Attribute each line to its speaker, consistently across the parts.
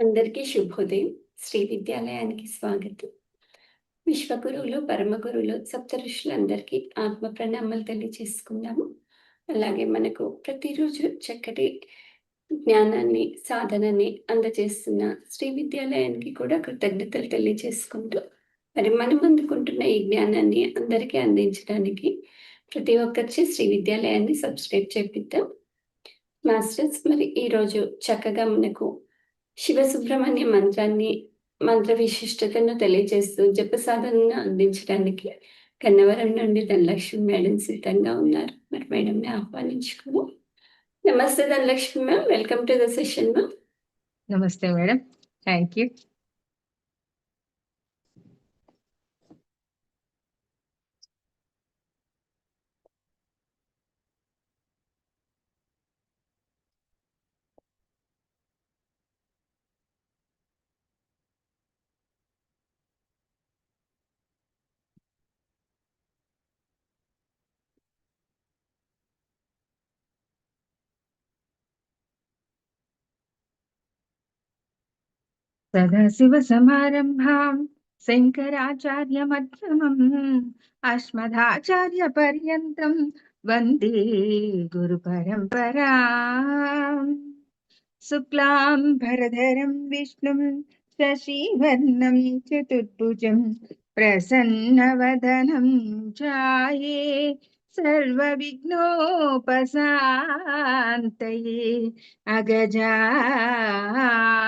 Speaker 1: అందరికీ శుభోదయం. శ్రీ విద్యాలయానికి స్వాగతం. విశ్వగురువులు పరమ గురువులు సప్త ఋషులందరికీ ఆత్మ ప్రణామాలు తెలియజేసుకుందాము. అలాగే మనకు ప్రతిరోజు చక్కటి జ్ఞానాన్ని సాధనని అందజేస్తున్న శ్రీ విద్యాలయానికి కూడా కృతజ్ఞతలు తెలియజేసుకుంటూ మరి మనం అందుకుంటున్న ఈ జ్ఞానాన్ని అందరికీ అందించడానికి ప్రతి ఒక్కరి శ్రీ విద్యాలయాన్ని సబ్స్క్రైబ్ చేపిద్దాం. మాస్టర్స్ మరి ఈరోజు చక్కగా మనకు శివ సుబ్రహ్మణ్య మంత్రాన్ని మంత్ర విశిష్టతను తెలియజేస్తూ జప సాధనను అందించడానికి కన్నవరం నుండి ధనలక్ష్మి మేడం సిద్ధంగా ఉన్నారు. మరి మేడంని ఆహ్వానించుకోము. నమస్తే Dhanalakshmi ma'am. Welcome to the session ma'am.
Speaker 2: నమస్తే మేడం. థ్యాంక్ యూ सदाशिवसमारम्भां शङ्कराचार्यमध्यमम् अस्मदाचार्यपर्यन्तं वंदे गुरुपरम्पराम्। शुक्लां भरधरं विष्णुं शशिवर्णं चतुर्भुजं प्रसन्नवदनं ध्याये सर्वविघ्नोपशान्तये अगजानन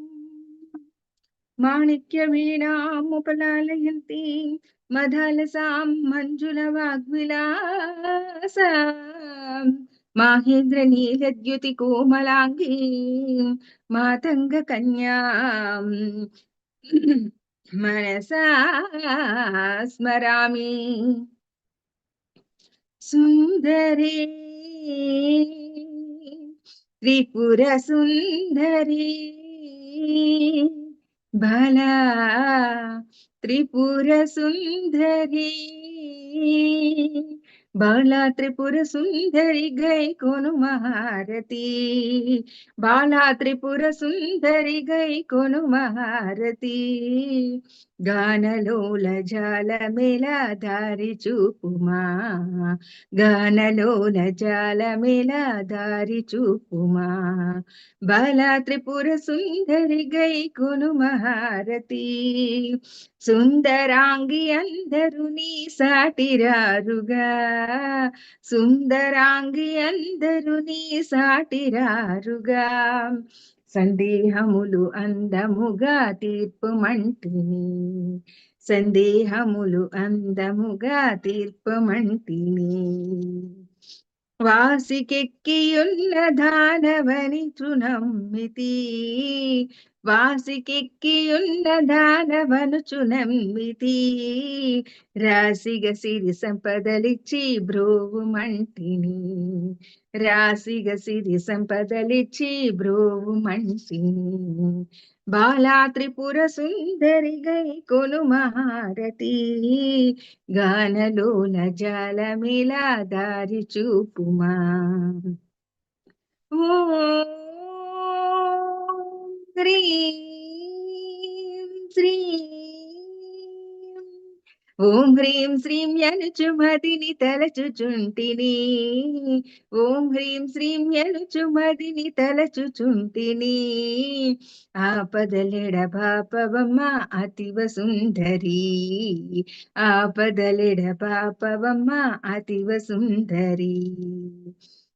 Speaker 2: మాణిక్య వీణాముపలాలయంతి మధలసాం మంజుల వాగ్విలాస. మాహేంద్ర నీలద్యుతి కోమలాంగీ మాతంగ కన్యా. మనసా స్మరామి. సుందరే త్రిపుర సుందరీ భలా త్రిపుర సుందరి బాలా త్రిపుర సుందరి గై కొను మహారతి బాలా త్రిపుర సుందరి గై కొను మహారతి గానలోల జాల మేళ దారి చూపుమా? గానలోల జాల మేళ దారి చూపుమా? బాలా త్రిపుర సుందరి గై కొను మహారతి. సుందరాంగి అందరు నీ సాటిరారుగా. సుందరాంగి అందరు నీ సాటిరారుగా. సందేహములు అందముగా తీర్పు మంటిని సందేహములు అందముగా తీర్పు మంటిని వాసికెక్కియున్న దానవని తృణమ్మితి. వాసికిక్కియున్న దానవనుచు నమ్మితి రాసిగ సిరి సంపదలిచ్చి బ్రోవు మంటిని. రాసిగ సిరి సంపదలిచ్చి బ్రోవు మంటిని. బాలా త్రిపుర సుందరి గై కొను మహారతి. గానలోల జాలమిలా దారి చూపుమా. ఓ హ్రీం శ్రీం ఓం హ్రీం శ్రీం యనుచుమదిని తలచుచుంటిని ఓం హ్రీం శ్రీం యనుచుమదిని తలచుచుంటిని ఆపదలెడ పాపవమ్మ అతివ సుందరి ఆపదలెడ పాపవమ్మ అతివ సుందరి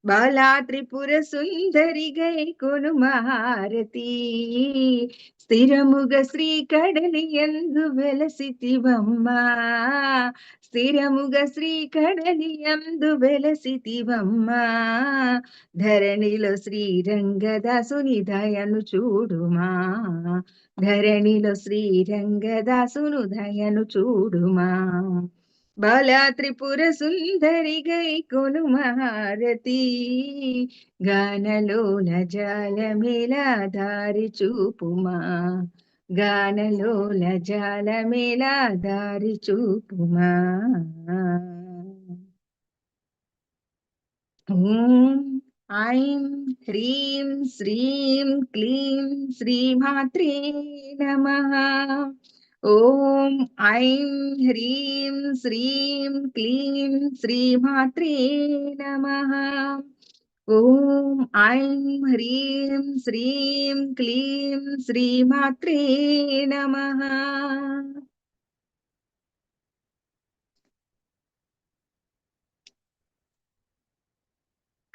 Speaker 2: బాలా త్రిపుర సుందరి గై కొను మహారతి స్థిరముగ శ్రీ కడలి ఎందు వెలసితివమ్మా. స్థిరముగ శ్రీ కడలి ఎందు వెలసితివమ్మా. ధరణిలో శ్రీరంగదాసుని దయను చూడుమా. ధరణిలో శ్రీరంగదాసును దయను చూడుమా. బలా త్రిపుర సుందరి గై కొను మహారతి గానలోన జాలమేలా దారి చూపుమా. గానలోన జాలమేలా దారి చూపుమా. ఓం ఐం హ్రీం శ్రీం క్లీం శ్రీమాత్రే నమ. ఓం ఐం హ్రీం శ్రీం క్లీం శ్రీమాత్రే నమ. ఓం ఐం హ్రీం శ్రీం క్లీం శ్రీమాత్రే నమ.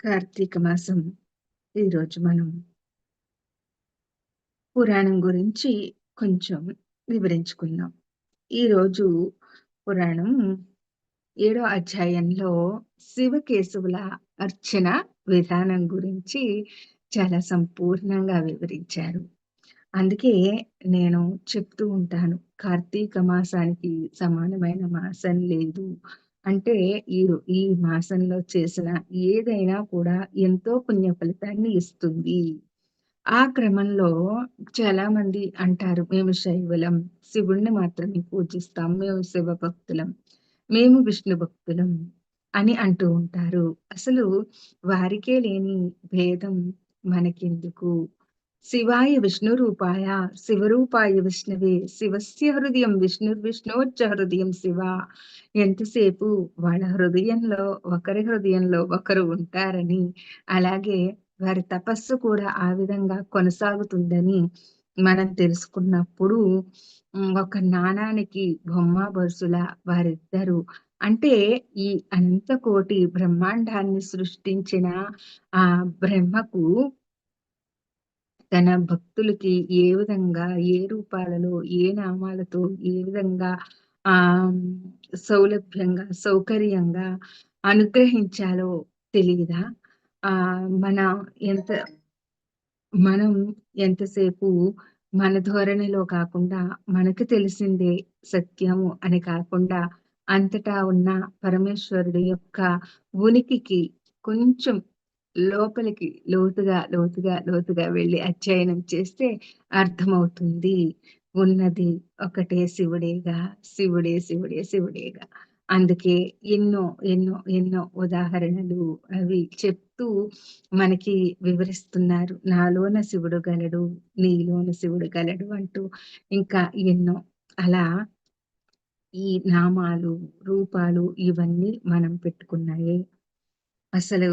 Speaker 2: కార్తీక మాసం. ఈరోజు మనం పురాణం గురించి కొంచెం వివరించుకుందాం. ఈరోజు పురాణం ఏడో అధ్యాయంలో శివకేశవుల అర్చన విధానం గురించి చాలా సంపూర్ణంగా వివరించారు. అందుకే నేను చెప్తూ ఉంటాను కార్తీక మాసానికి సమానమైన మాసం లేదు. అంటే ఈ ఈ మాసంలో చేసిన ఏదైనా కూడా ఎంతో పుణ్య ఫలితాన్ని ఇస్తుంది. ఆ క్రమంలో చాలా మంది అంటారు మేము శైవలం శివుణ్ణి మాత్రమే పూజిస్తాం మేము శివ భక్తులం మేము విష్ణు భక్తులం అని అంటూ ఉంటారు. అసలు వారికే లేని భేదం మనకెందుకు? శివాయ విష్ణు రూపాయ శివరూపాయ విష్ణువే శివస్య హృదయం విష్ణు విష్ణోచ్చ హృదయం శివ. ఎంతసేపు వాళ్ళ హృదయంలో ఒకరి హృదయంలో ఒకరు ఉంటారని. అలాగే వారి తపస్సు కూడా ఆ విధంగా కొనసాగుతుందని మనం తెలుసుకున్నప్పుడు ఒక నాణానికి బొమ్మ బరుసుల వారిద్దరు అంటే ఈ అనంత కోటి బ్రహ్మాండాన్ని సృష్టించిన ఆ బ్రహ్మకు తన భక్తులకి ఏ విధంగా ఏ రూపాలలో ఏ నామాలతో ఏ విధంగా ఆ సౌలభ్యంగా సౌకర్యంగా అనుగ్రహించాలో తెలియదా ఆ మన ఎంత మనం ఎంతసేపు మన ధోరణిలో కాకుండా మనకు తెలిసిందే సత్యము అని కాకుండా అంతటా ఉన్న పరమేశ్వరుడు యొక్క ఉనికికి కొంచెం లోపలికి లోతుగా లోతుగా లోతుగా వెళ్ళి అధ్యయనం చేస్తే అర్థమవుతుంది. ఉన్నది ఒకటే శివుడేగా శివుడే శివుడే శివుడేగా. అందుకే ఎన్నో ఎన్నో ఎన్నో ఉదాహరణలు అవి చెప్తూ మనకి వివరిస్తున్నారు. నాలోన శివుడు గలడు నీలోన శివుడు గలడు అంటూ ఇంకా ఎన్నో. అలా ఈ నామాలు రూపాలు ఇవన్నీ మనం పెట్టుకున్నాయి. అసలు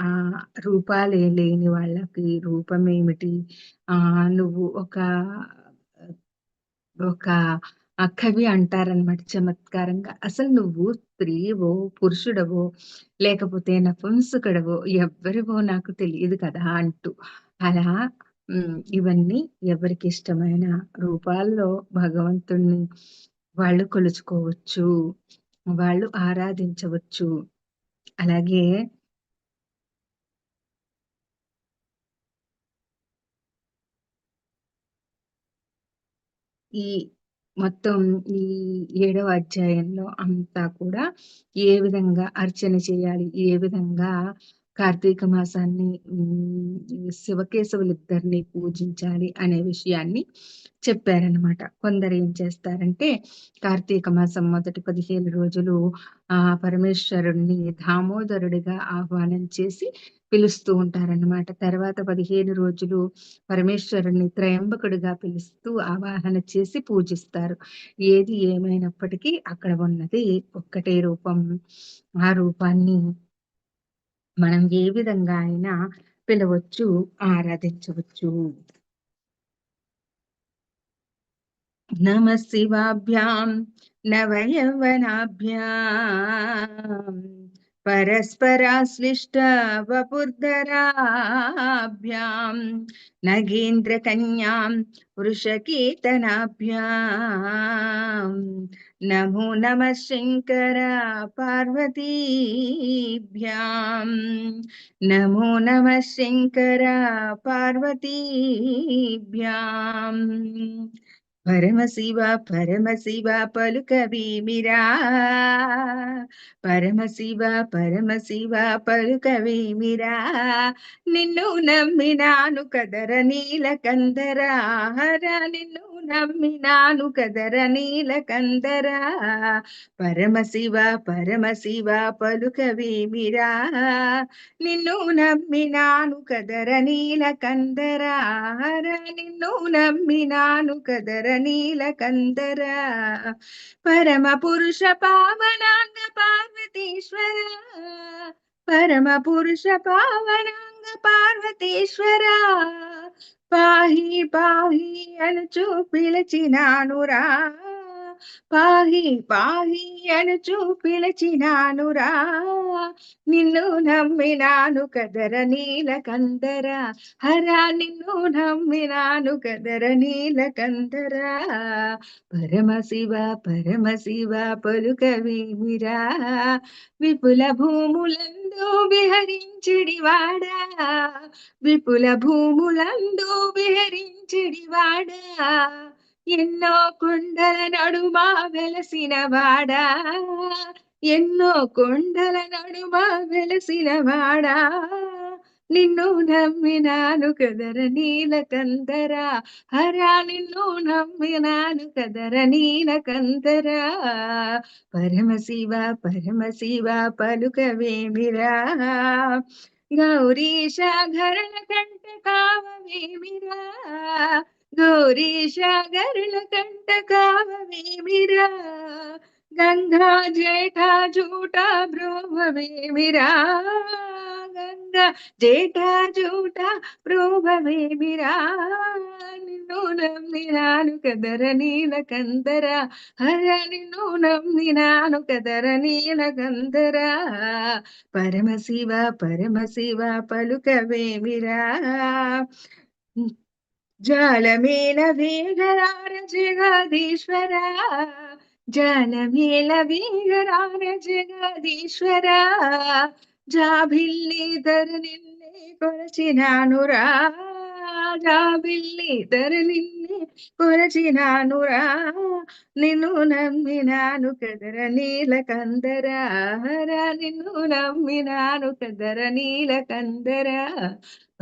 Speaker 2: ఆ రూపాలే లేని వాళ్ళకి రూపం ఏమిటి ఆ నువ్వు ఒక ఒక కవి అంటారనమాట చమత్కారంగా. అసలు నువ్వు స్త్రీవో పురుషుడవో లేకపోతే నపుంసకుడవో ఎవ్వరివో నాకు తెలియదు కదా అంటూ. అలా ఇవన్నీ ఎవరికి ఇష్టమైన రూపాల్లో భగవంతుణ్ణి వాళ్ళు కొలుచుకోవచ్చు వాళ్ళు ఆరాధించవచ్చు. అలాగే ఈ మొత్తం ఈ ఏడవ అధ్యాయంలో అంతా కూడా ఏ విధంగా అర్చన చేయాలి? ఏ విధంగా కార్తీక మాసాన్ని శివకేశవులిద్దరిని పూజించాలి అనే విషయాన్ని చెప్పారనమాట కొందరు ఏం చేస్తారంటే కార్తీక మాసం మొదటి పదిహేను రోజులు ఆ పరమేశ్వరుణ్ణి దామోదరుడిగా ఆహ్వానం చేసి పిలుస్తూ ఉంటారన్నమాట. తర్వాత పదిహేను రోజులు పరమేశ్వరుని త్రయంబకుడిగా పిలుస్తూ ఆవాహన చేసి పూజిస్తారు. ఏది ఏమైనప్పటికీ అక్కడ ఉన్నది ఒక్కటే రూపం. ఆ రూపాన్ని మనం ఏ విధంగా అయినా పిలవచ్చు ఆరాధించవచ్చు. నమ శివాభ్యాం నవయవనాభ్యాం परस्पराश्लिष्ट वपुर्धराभ्यां नगेन्द्रकन्यां वृषकेतनाभ्यां नमो नमः शङ्कर पार्वतीभ्यां नमो नमः शङ्कर पार्वतीभ्याम् పరమశివ పరమశివ పలుకవీమిరా పరమశివ పరమశివ పలుకవీమిరా నిన్ను నమ్మినాను కదర నీల కందరా హర నిన్ను నమ్మినాను కదర నీల కందరా పరమశివ పరమశివ పలుకవీమిరా నిన్ను నమ్మినాను కదర నీల కందరా హర నిన్ను నమ్మినాను కదర నీల కందర పరమ పురుష పావనాంగ పార్వతీశ్వర పరమ పురుష పావనాంగ పార్వతీశ్వర పాహి పాహి అనుచు పిలిచినానురా పాహి పాహి అనుచు పిలిచినానురా నిన్ను నమ్మినాను కదర నీల కందర. హరా నిన్ను నమ్మినాను కదర నీల కందర. పరమశివ పరమశివ పలుకవీమిరా విపుల భూములందు విహరించిడివాడా. విపుల భూములందు విహరించిడివాడా. ఎన్నో కొండల నడుమా వెలసిన వాడా? ఎన్నో కొండల నడుమా వెలసిన వాడా? నిన్ను నమ్మినాను కదర నీల కందర హరా నిన్ను నమ్మినాను కదర నీల కందర పరమశివ పరమశివ పలుకవేమిరా? గౌరీశ ఘరణ కంట కావవేమిరా గౌరీశ కంట కావవేమిరా గంగా జేఠా జూటా బ్రోహవేమిరా గంగా జేఠా జూటా బ్రోహవేమిరా నిన్ను నమ్మినాను కదర నీల కందర. హర నిన్ను నమ్మినాను కదర నీల కందర. పరమశివ పరమశివ పలుకవేమిరా జాలమేల వేగరార జగదీశ్వర జాలమేల వేగరార జగదీశ్వర జాభిల్లి ధర నిన్నే కొరచినానురా జాబిల్లి ధర నిన్నే కొరచినానురా నిన్ను నమ్మినాను కదర నీల కందరా నిన్ను నమ్మినాను కదర నీల కందరా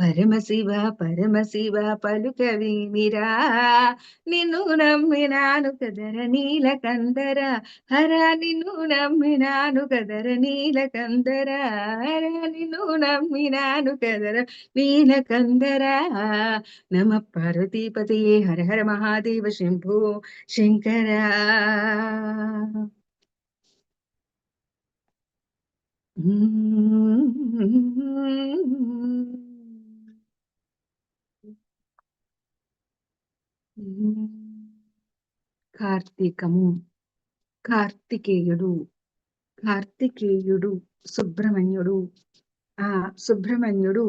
Speaker 2: పరమశివ పరమశివ పలుకవీమిరా నిన్ను నమ్మినాను కదర నీల కందర. హర నిన్ను నమ్మినాను కదర నీల కందర. హర నిన్ను నమ్మినాను కదర నీల కందర. నమ పార్వతీపతయే హర హర మహాదేవ శంభో శంకర. కార్తీకము కార్తికేయుడు కార్తికేయుడు సుబ్రహ్మణ్యుడు. ఆ సుబ్రహ్మణ్యుడు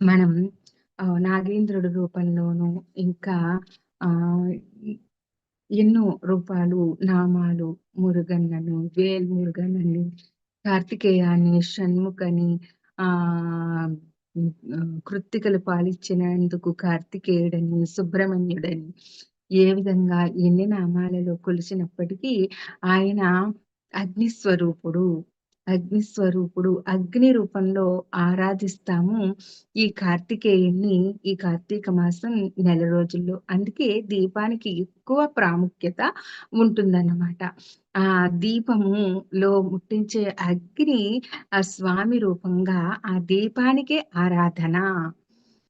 Speaker 2: మనం ఆ, నాగేంద్రుడు రూపంలోను ఇంకా ఆ ఎన్నో రూపాలు నామాలు మురుగన్నను వేల్ మురుగన్నని కార్తికేయాన్ని షణ్ముఖని ఆ కృత్తికలు పాలిచ్చినందుకు కార్తికేయుడని సుబ్రహ్మణ్యుడని ఏ విధంగా ఎన్ని నామాలలో కొలిచినప్పటికీ ఆయన అగ్నిస్వరూపుడు. అగ్నిస్వరూపుడు అగ్ని రూపంలో ఆరాధిస్తాము ఈ కార్తికేయుణ్ణి ఈ కార్తీక మాసం నెల రోజుల్లో. అందుకే దీపానికి ఎక్కువ ప్రాముఖ్యత ఉంటుందన్నమాట. ఆ దీపము లో ముట్టించే అగ్ని ఆ స్వామి రూపంగా ఆ దీపానికే ఆరాధన.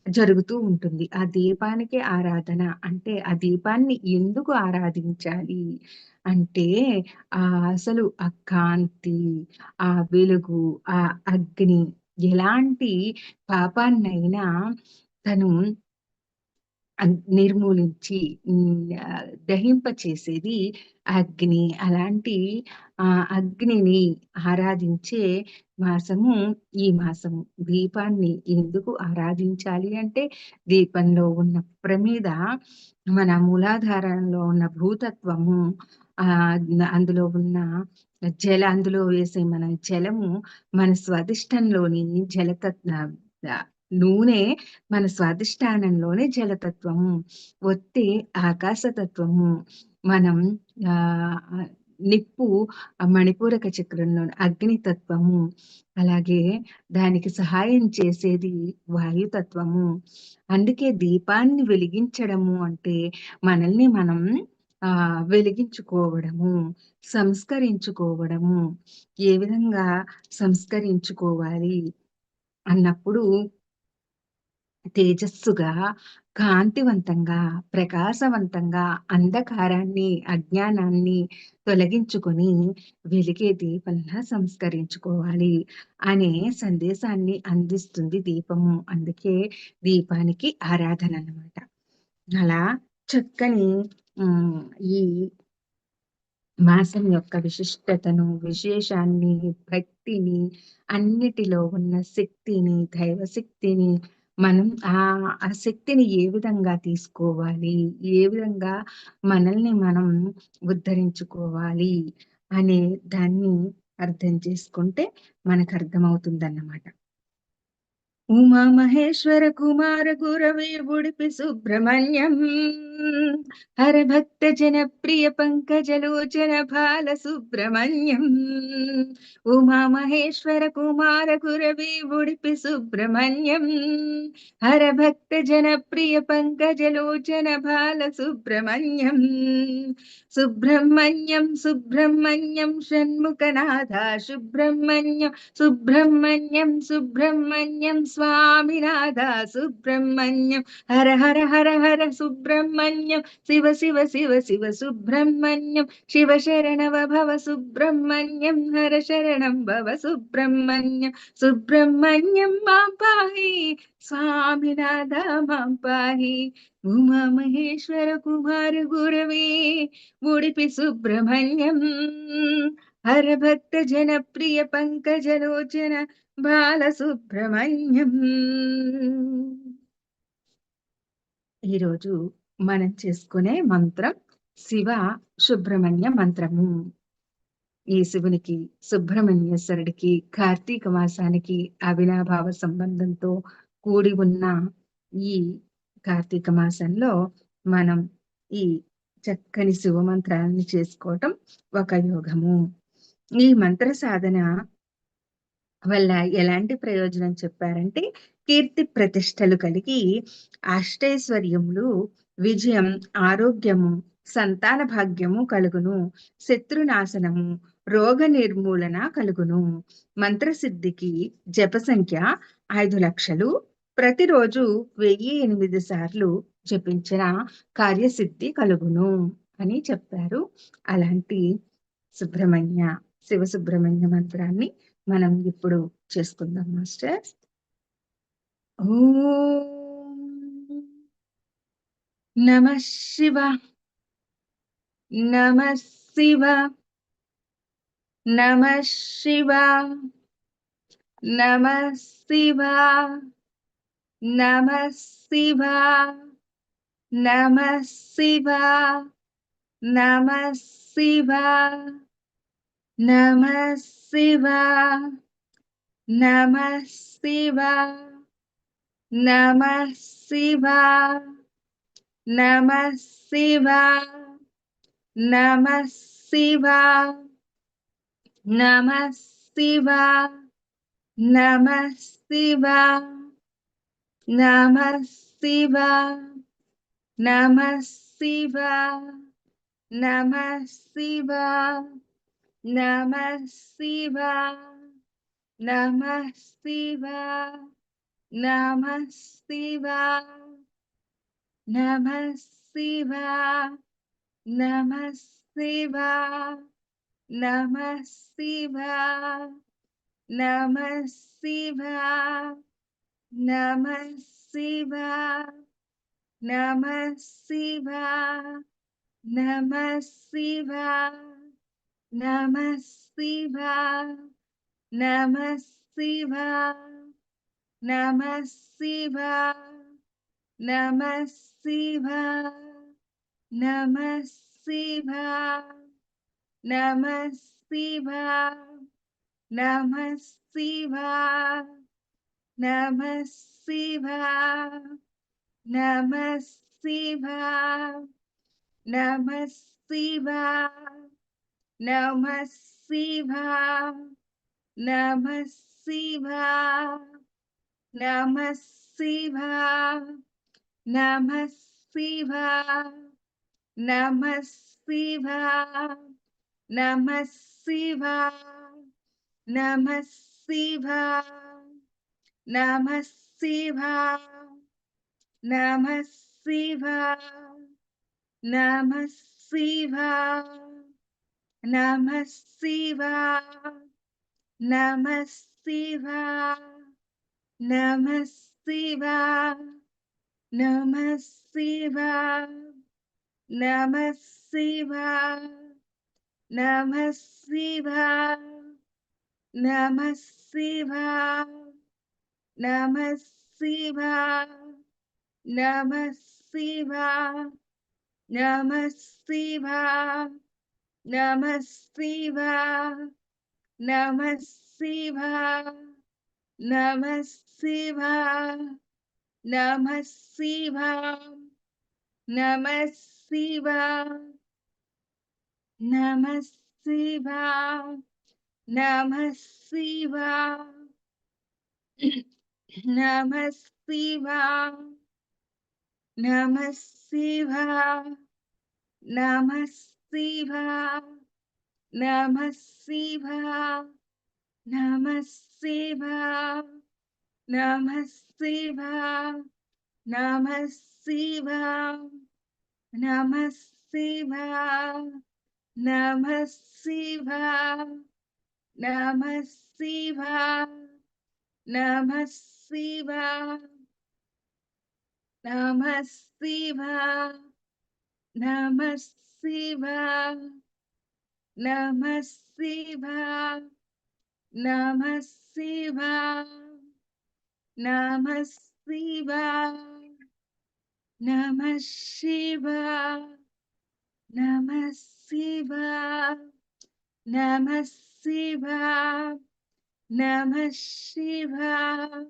Speaker 2: జరుగుతూ ఉంటుంది. ఆ దీపానికి ఆరాధన. అంటే ఆ దీపాన్ని ఎందుకు ఆరాధించాలి? అంటే ఆ అసలు ఆ కాంతి ఆ వెలుగు ఆ అగ్ని ఎలాంటి పాపాన్నైనా తను నిర్మూలించి దహింప చేసేది దహింపచేసేది అగ్ని. అలాంటి ఆ అగ్నిని ఆరాధించే మాసము ఈ మాసము. దీపాన్ని ఎందుకు ఆరాధించాలి అంటే, దీపంలో ఉన్న ప్రమీద మన మూలాధారంలో ఉన్న భూతత్వము ఆ అందులో ఉన్న జల అందులో వేసే మన జలము మన స్వదిష్టంలోని జలతత్వ నూనె మన స్వాధిష్టానంలోనే జలతత్వము. ఒత్తి ఆకాశతత్వము. మనం ఆ నిప్పు మణిపూరక చక్రంలో అగ్నితత్వము. అలాగే దానికి సహాయం చేసేది వాయుతత్వము. అందుకే దీపాన్ని వెలిగించడము అంటే, మనల్ని మనం ఆ వెలిగించుకోవడము, సంస్కరించుకోవడము. ఏ విధంగా సంస్కరించుకోవాలి అన్నప్పుడు తేజస్సుగా, కాంతివంతంగా, ప్రకాశవంతంగా, అంధకారాన్ని, అజ్ఞానాన్ని తొలగించుకొని వెలిగే దీపంలా సంస్కరించుకోవాలి అనే సందేశాన్ని అందిస్తుంది దీపము. అందుకే దీపానికి ఆరాధన అన్నమాట. అలా చక్కని ఈ మాసం యొక్క విశిష్టతను, విశేషాన్ని, భక్తిని, అన్నిటిలో ఉన్న శక్తిని, దైవశక్తిని మనం ఆ ఆ శక్తిని ఏ విధంగా తీసుకోవాలి, ఏ విధంగా మనల్ని మనం ఉద్ధరించుకోవాలి అనే దాన్ని అర్థం చేసుకుంటే మనకర్థమవుతుందన్నమాట. ఉమా మహేశ్వర కుమార గురవే ఉడిపి సుబ్రహ్మణ్యం హర భక్త జనప్రియ పంకజలోచన బాల సుబ్రహ్మణ్యం ఉమా మహేశ్వర కుమార గురవే ఉడిపి సుబ్రహ్మణ్యం హర భక్త జనప్రియ పంకజలోచన బాల సుబ్రహ్మణ్యం సుబ్రహ్మణ్యం సుబ్రహ్మణ్యం షణ్ముఖనాథ సుబ్రహ్మణ్యం సుబ్రహ్మణ్యం సుబ్రహ్మణ్యం స్వామినాథ సుబ్రహ్మణ్యం. హర హర హర హర సుబ్రహ్మణ్యం. శివ శివ శివ శివ సుబ్రహ్మణ్యం. శివ శరణవ భవ సుబ్రహ్మణ్యం. హర శరణం భవ సుబ్రహ్మణ్యం. సుబ్రహ్మణ్యం మాం పాహి. స్వామినాథ మాం పాహి. ఉమా మహేశ్వర కుమార గురవే. ఉడిపి సుబ్రహ్మణ్యం. హర భక్త జన ప్రియ పంకజలోచన బాల సుబ్రహ్మణ్యం ఈరోజు మనం చేసుకునే మంత్రం శివ సుబ్రహ్మణ్య మంత్రము. ఈ శివునికి సుబ్రహ్మణ్యేశ్వరుడికి కార్తీక మాసానికి అవినాభావ సంబంధంతో కూడి ఉన్న ఈ కార్తీక మాసంలో మనం ఈ చక్కని శివ మంత్రాన్ని చేసుకోవటం ఒక యోగము. ఈ మంత్ర సాధన వల్ల ఎలాంటి ప్రయోజనం చెప్పారంటే కీర్తి ప్రతిష్టలు కలిగి అష్టైశ్వర్యములు విజయం ఆరోగ్యము సంతాన భాగ్యము కలుగును. శత్రునాశనము రోగ నిర్మూలన కలుగును. మంత్రసిద్ధికి జప సంఖ్య ఐదు లక్షలు. ప్రతిరోజు వెయ్యి ఎనిమిది సార్లు జపించిన కార్యసిద్ధి కలుగును అని చెప్పారు. అలాంటి సుబ్రహ్మణ్య శివ సుబ్రహ్మణ్య మంత్రాన్ని మనం ఇప్పుడు చేసుకుందాం మాస్టర్. నమ శివ. నమ శివ. నమ శివ. నమ శివ. నమ శివ. నమ శివ. నమ శివ. నమ శివ నమ శివ నమ శివ నమ శివ నమ శివ నమ శివ నమ శివ నమ శివ నమ శివ నమ Shiva Namah Shiva, Namah Shiva, Namah Shiva, Namah Shiva, Namah Shiva, Namah Shiva, Namah Shiva, Namah Shiva, Namah Shiva, Namah Shiva. నమః శివా నమః శివా నమః శివా నమః శివా నమః శివా నమః శివా నమః శివా నమః శివా నమః శివా నమః శివా నమః శివా నమః శివా నమః శివా నమః శివా నమః శివా నమః శివా నమః శివా నమః శివా నమః శివా నమః శివా నమః శివా నమః శివా నమః శివా నమః శివా నమః శివా నమః శివా నమః శివా నమః శివా నమః శివా నమః శివా నమః శివా నమః శివా నమః శివా నమః శివా నమః శివా నమః శివా నమః శివా నమః శివా నమః శివా నమః శివా నమః శివా నమః శివా నమః శివా నమః శివా నమః శివా నమః శివా నమః శివా నమః శివా నమః శివా నమః Shiva, Namah Shiva, Namah Shiva, Namah Shiva, Namah Shiva, Namah Shiva, Namah Shiva, Namah Shiva,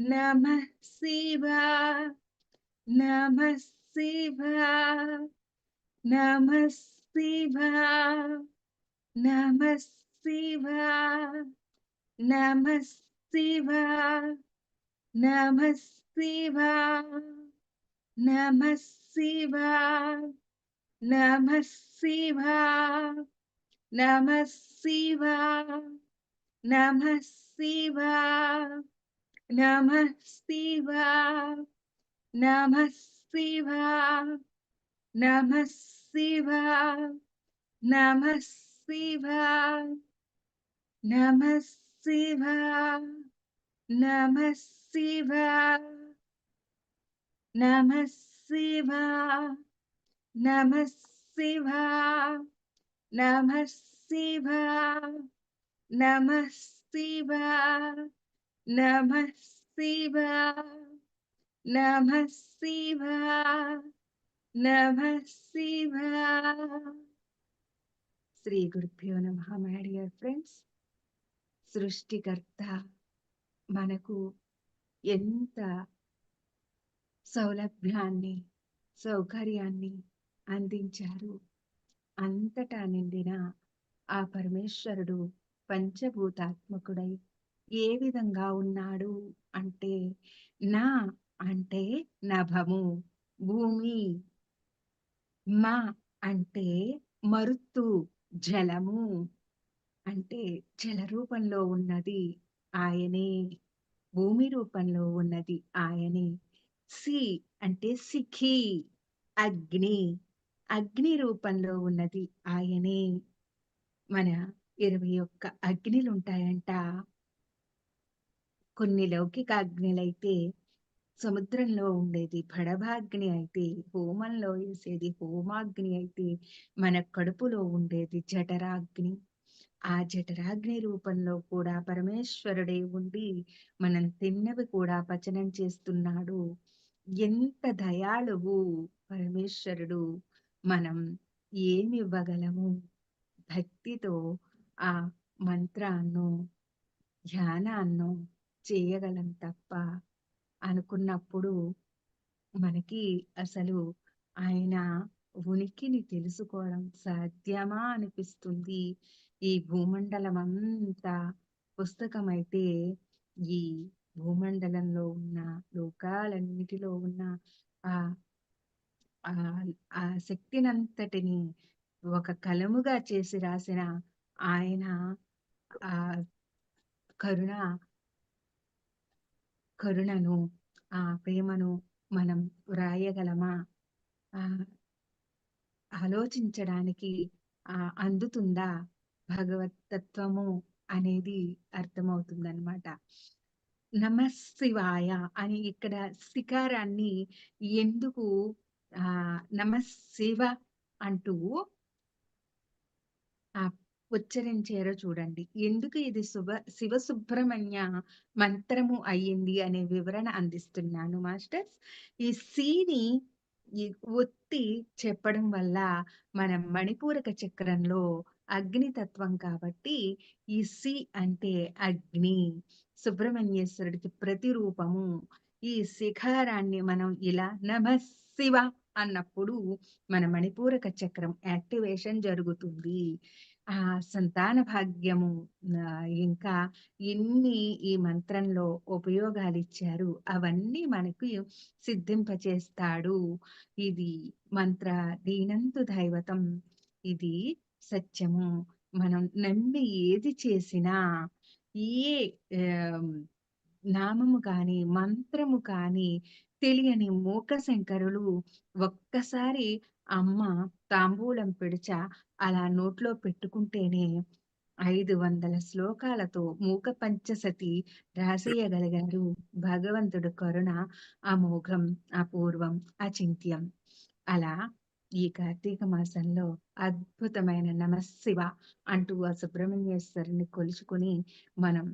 Speaker 2: Namah Shiva, Namah Shiva. నమః శివా నమః శివా నమః శివా నమః శివా నమః శివా నమః శివా నమః శివా నమః శివా నమః శివా నమః Shiva Namah Shiva, Namah Shiva, Namah Shiva, Namah Shiva, Namah Shiva, Namah Shiva, Namah Shiva, Namah Shiva, Namah Shiva, Namah Shiva. నమ శివా శ్రీ గురుభ్యో నమ మై డియర్ ఫ్రెండ్స్ సృష్టికర్త మనకు ఎంత సౌలభ్యాన్ని సౌకర్యాన్ని అందించారు. అంతటా నిండిన ఆ పరమేశ్వరుడు పంచభూతాత్మకుడై ఏ విధంగా ఉన్నాడు అంటే నా అంటే నభము భూమి మా అంటే మరుత్తు జలము. అంటే జల రూపంలో ఉన్నది ఆయనే. భూమి రూపంలో ఉన్నది ఆయనే. సి అంటే సిఖి అగ్ని. అగ్ని రూపంలో ఉన్నది ఆయనే. మన ఇరవై ఒక్క అగ్నిలు ఉంటాయంట కొన్ని లౌకిక అగ్నిలైతే సముద్రంలో ఉండేది పడభాగ్ని అయితే, హోమంలో వేసేది హోమాగ్ని అయితే, మన కడుపులో ఉండేది జఠరాగ్ని. ఆ జఠరాగ్ని రూపంలో కూడా పరమేశ్వరుడే ఉండి, మనం తిన్నవి కూడా పచనం చేస్తున్నాడు. ఎంత దయాళువు పరమేశ్వరుడు! మనం ఏమివ్వగలము? భక్తితో ఆ మంత్రాన్నో, ధ్యానాన్నో చేయగలం తప్ప, అనుకున్నప్పుడు మనకి అసలు ఆయన ఉనికిని తెలుసుకోవడం సాధ్యమా అనిపిస్తుంది. ఈ భూమండలం అంతా పుస్తకం పుస్తకమైతే, ఈ భూమండలంలో ఉన్న లోకాలన్నిటిలో ఉన్న ఆ ఆ శక్తినంతటిని ఒక కలముగా చేసి రాసిన ఆయన ఆ కరుణ కరుణను, ఆ ప్రేమను మనం వ్రాయగలమా? ఆ ఆలోచించడానికి ఆ అందుతుందా భగవతత్వము అనేది అర్థమవుతుందనమాట. నమశివాయ అని ఇక్కడ శిఖారాన్ని ఎందుకు ఆ నమశివ అంటూ ఆ ఉచ్చరించారో చూడండి. ఎందుకు ఇది శుభ శివ సుబ్రహ్మణ్య మంత్రము అయ్యింది అనే వివరణ అందిస్తున్నాను మాస్టర్స్. ఈ సిని ఒత్తి చెప్పడం వల్ల మన మణిపూరక చక్రంలో అగ్ని తత్వం కాబట్టి, ఈ సి అంటే అగ్ని. సుబ్రహ్మణ్యేశ్వరుడికి ప్రతిరూపము. ఈ శిఖారాన్ని మనం ఇలా నమఃశివ అన్నప్పుడు మన మణిపూరక చక్రం యాక్టివేషన్ జరుగుతుంది. ఆ సంతాన భాగ్యము ఇంకా ఎన్ని ఈ మంత్రంలో ఉపయోగాలు ఇచ్చారు అవన్నీ మనకి సిద్ధింపచేస్తాడు. ఇది మంత్ర దీనంతు దైవతం. ఇది సత్యము. మనం నమ్మి ఏది చేసినా, ఏ నామము కానీ, మంత్రము కాని తెలియని మూక శంకరులు ఒక్కసారి అమ్మ తాంబూలం పిడిచ అలా నోట్లో పెట్టుకుంటేనే 500 శ్లోకాలతో మూక పంచసతి రాసేయగలిగారు. భగవంతుడు కరుణ అమోఘం, అపూర్వం, అచింత్యం. అలా ఈ కార్తీక మాసంలో అద్భుతమైన నమశివ అంటూ ఆ సుబ్రహ్మణ్యేశ్వరుని కొలుచుకుని మనం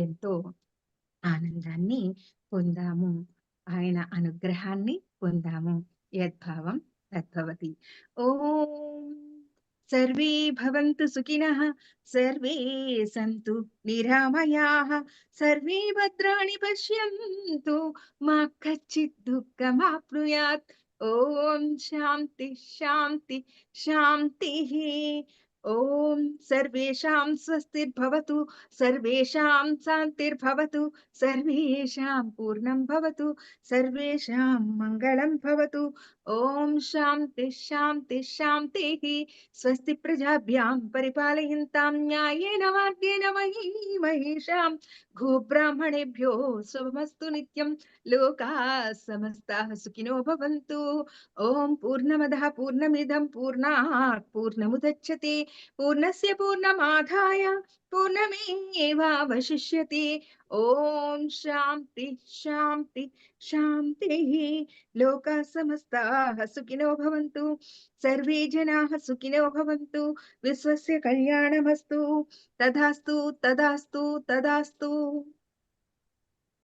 Speaker 2: ఎంతో ఆనందాన్ని పొందాము. ఆయన అనుగ్రహాన్ని పొందాము. యద్భావం తద్భవతి. ఓం సర్వే భవంతు సుఖినః, సర్వే సంతు నిరామయాః, సర్వే భద్రాణి పశ్యంతు మా కచ్చిత్ దుఃఖమాప్నుయాత్. ఓం శాంతి శాంతి శాంతి ఓం సర్వేషాం స్వస్తిర్భవతు, సర్వేషాం శాంతిర్భవతు, సర్వేషాం పూర్ణం భవతు, సర్వేషాం మంగళం భవతు. ओम शांति शांति शांति ही स्वस्ति प्रजाभ्यां परिपालयन्तां न्यायेन मार्गेण महिषा महिषां गोब्राह्मणेभ्यो शुभमस्तु नित्यं। लोका समस्ता सुखिनो भवन्तु। ओम पूर्णमदः, पूर्णमिदं, पूर्णात्, पूर्णमुदच्छते। पूर्णस्य पूर्णमाधाय। పూర్ణమేవావశిష్యతే. ఓం శాంతి శాంతి శాంతిః. లోకాः సమస్తాः సుఖినో భవంతు. సర్వే జనాः సుఖినో భవంతు. విశ్వస్య కళ్యాణమస్తు. తదాస్తు తదాస్తు తదాస్తు.